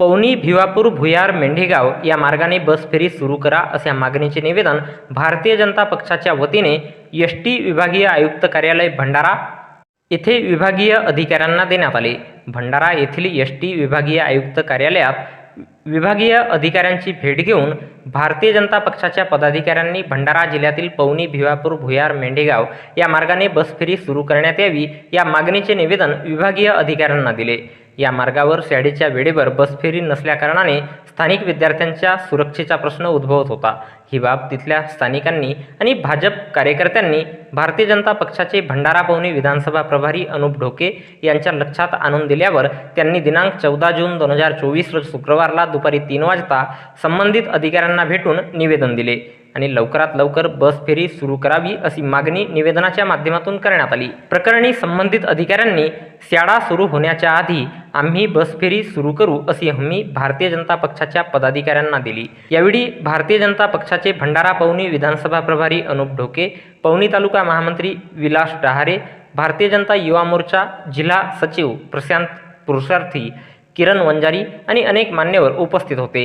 पवनी भिवापूर भुयार मेंढेगाव या मार्गाने बस फेरी सुरू करा अशा मागणीचे निवेदन भारतीय जनता पक्षाच्या वतीने एस टी विभागीय आयुक्त कार्यालय भंडारा येथे विभागीय अधिकाऱ्यांना देण्यात आले. भंडारा येथील एस टी विभागीय आयुक्त कार्यालयात विभागीय अधिकाऱ्यांची भेट घेऊन भारतीय जनता पक्षाच्या पदाधिकाऱ्यांनी भंडारा जिल्ह्यातील पवनी भिवापूर भुयार मेंढेगाव या मार्गाने बस फेरी सुरू करण्यात यावी या मागणीचे निवेदन विभागीय अधिकाऱ्यांना दिले. या मार्गावर शाळेच्या वेळेवर बसफेरी नसल्याकारणाने स्थानिक विद्यार्थ्यांच्या सुरक्षेचा प्रश्न उद्भवत होता. ही बाब तिथल्या स्थानिकांनी आणि भाजप कार्यकर्त्यांनी भारतीय जनता पक्षाचे भंडारा विधानसभा प्रभारी अनुप ढोके यांच्या लक्षात आणून दिल्यावर त्यांनी दिनांक चौदा जून दोन हजार चोवीस रोज शुक्रवारला दुपारी तीन वाजता संबंधित अधिकाऱ्यांना भेटून निवेदन दिले आणि लवकरात लवकर बस फेरी सुरू करावी अशी मागणी निवेदनाच्या माध्यमातून करण्यात आली. प्रकरणी संबंधित अधिकाऱ्यांनी शाळा सुरू होण्याच्या आधी आम्ही बस फेरी सुरू करू अशी हमी भारतीय जनता पक्षाच्या पदाधिकाऱ्यांना दिली. यावेळी भारतीय जनता पक्षाचे भंडारा पवनी विधानसभा प्रभारी अनुप ढोके पवनी तालुका महामंत्री विलास डहारे भारतीय जनता युवा मोर्चा जिल्हा सचिव प्रशांत पुरुषार्थी किरण वंजारी आणि अनेक मान्यवर उपस्थित होते.